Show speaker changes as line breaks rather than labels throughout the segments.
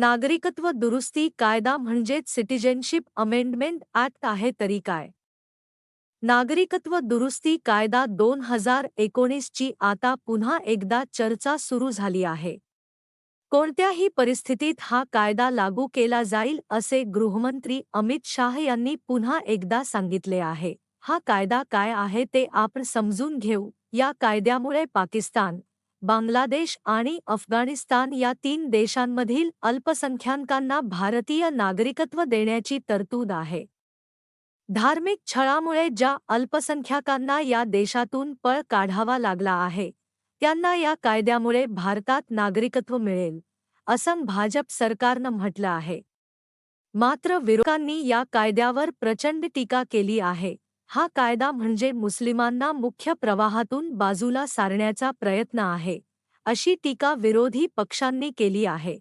नागरिकत्व दुरुस्ती कायदा म्हणजेच सिटिझनशिप अमेंडमेंट ॲक्ट आहे तरी काय? नागरिकत्व दुरुस्ती कायदा दोन हजार एकोणीसची आता पुन्हा एकदा चर्चा सुरू झाली आहे. कोणत्याही परिस्थितीत हा कायदा लागू केला जाईल असे गृहमंत्री अमित शाह यांनी पुन्हा एकदा सांगितले आहे. हा कायदा काय आहे ते आपण समजून घेऊ. या कायद्यामुळे पाकिस्तान बांगलादेश आणि अफगाणिस्तान या तीन देशांमधील अल्पसंख्याकांना भारतीय नागरिकत्व देण्याची तरतूद आहे. धार्मिक छळामुळे ज्या अल्पसंख्याकांना या देशातून पळ काढावा लागला आहे त्यांना या कायद्यामुळे भारतात नागरिकत्व मिळेल असं भाजप सरकारनं म्हटलं आहे. मात्र विरोधकांनी या कायद्यावर प्रचंड टीका केली आहे. हा कायदा म्हणजे मुस्लिमांना मुख्य प्रवाहातून बाजूला सारण्याचा प्रयत्न आहे अशी टीका विरोधी पक्षांनी केली आहे.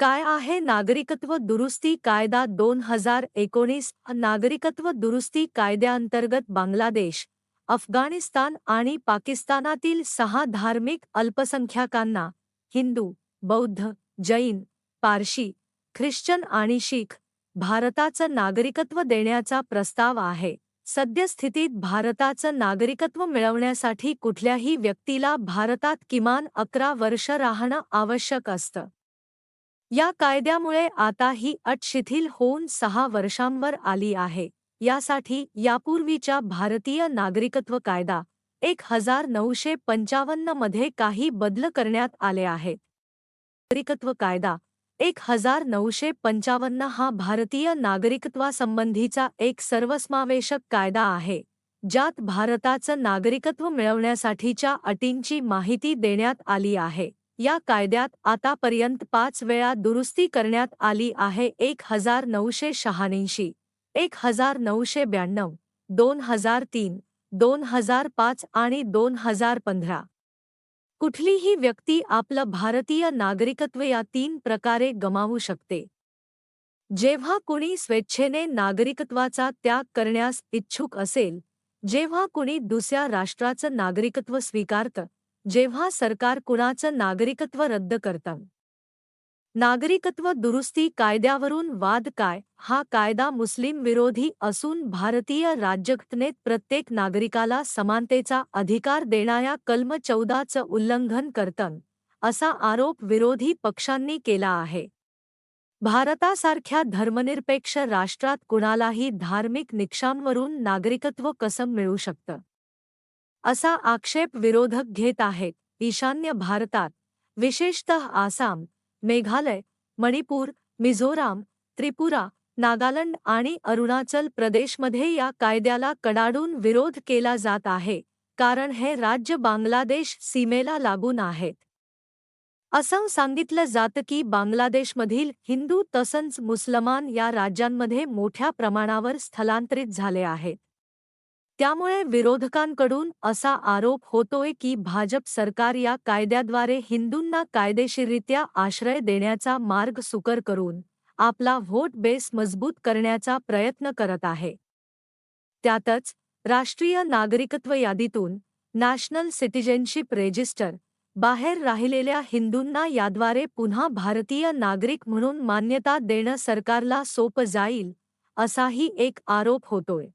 काय आहे नागरिकत्व दुरुस्ती कायदा दोन हजार एकोणीस नागरिकत्व दुरुस्ती कायद्याअंतर्गत बांगलादेश अफगाणिस्तान आणि पाकिस्तानातील सहा धार्मिक अल्पसंख्याकांना हिंदू बौद्ध जैन पारशी ख्रिश्चन आणि शीख भारताचं नागरिकत्व देण्याचा प्रस्ताव आहे. सद्यस्थितीत भारताचं नागरिकत्व मिळवण्यासाठी कुठल्याही व्यक्तीला भारतात किमान अकरा वर्ष राहणं आवश्यक असतं. या कायद्यामुळे आता ही अट शिथिल होऊन सहा वर्षांवर आली आहे. यासाठी यापूर्वीच्या भारतीय नागरिकत्व कायदा एक हजार नऊशे पंचावन्नमध्ये काही बदल करण्यात आले आहेत. नागरिकत्व कायदा एक हजार नऊशे पंचावन्न हा भारतीय नागरिकत्वासंबंधीचा एक सर्वसमावेशक कायदा आहे ज्यात भारताचं नागरिकत्व मिळवण्यासाठीच्या अटींची माहिती देण्यात आली आहे. या कायद्यात आतापर्यंत पाच वेळा दुरुस्ती करण्यात आली आहे. एक हजार नऊशे शहाऐंशी एक हजार नऊशे ब्याण्णव दोन हजार तीन दोन हजार पाच आणि दोन हजार पंधरा. कुठलीही व्यक्ती आपलं भारतीय नागरिकत्व या तीन प्रकारे गमावू शकते. जेव्हा कुणी स्वेच्छेने नागरिकत्वाचा त्याग करण्यास इच्छुक असेल जेव्हा कुणी दुसऱ्या राष्ट्राचं नागरिकत्व स्वीकारतं जेव्हा सरकार कुणाचं नागरिकत्व रद्द करतं. नागरिकत्व दुरुस्ती कायद्यावरून वाद काय? हा कायदा मुस्लिम विरोधी असून भारतीय राज्यघटनेत प्रत्येक नागरिकाला समानतेचा अधिकार देणाऱ्या कलम चौदाचं उल्लंघन करतं असा आरोप विरोधी पक्षांनी केला आहे. भारतासारख्या धर्मनिरपेक्ष राष्ट्रात कुणालाही धार्मिक निकषांवरून नागरिकत्व कसं मिळू शकतं? असा आक्षेप विरोधक घेत आहेत ईशान्य भारतात विशेषतः आसाम मेघालय मणिपूर मिझोराम त्रिपुरा नागालँड आणि अरुणाचल प्रदेशमध्ये या कायद्याला कडाडून विरोध केला जात आहे कारण हे राज्य बांगलादेश सीमेला लागून आहेत. असं सांगितलं जातं की बांगलादेशमधील हिंदू तसंच मुसलमान या राज्यांमध्ये मोठ्या प्रमाणावर स्थलांतरित झाले आहेत. त्यामुळे विरोधकांकडून असा आरोप होतोय की भाजप सरकार या कायद्याद्वारे हिंदूंना कायदेशीररित्या आश्रय देण्याचा मार्ग सुकर करून आपला व्होट बेस मजबूत करण्याचा प्रयत्न करत आहे. त्यातच राष्ट्रीय नागरिकत्व यादीतून नॅशनल सिटिझनशिप रेजिस्टर बाहेर राहिलेल्या हिंदूंना याद्वारे पुन्हा भारतीय नागरिक म्हणून मान्यता देणं सरकारला सोपं जाईल असाही एक आरोप होतोय.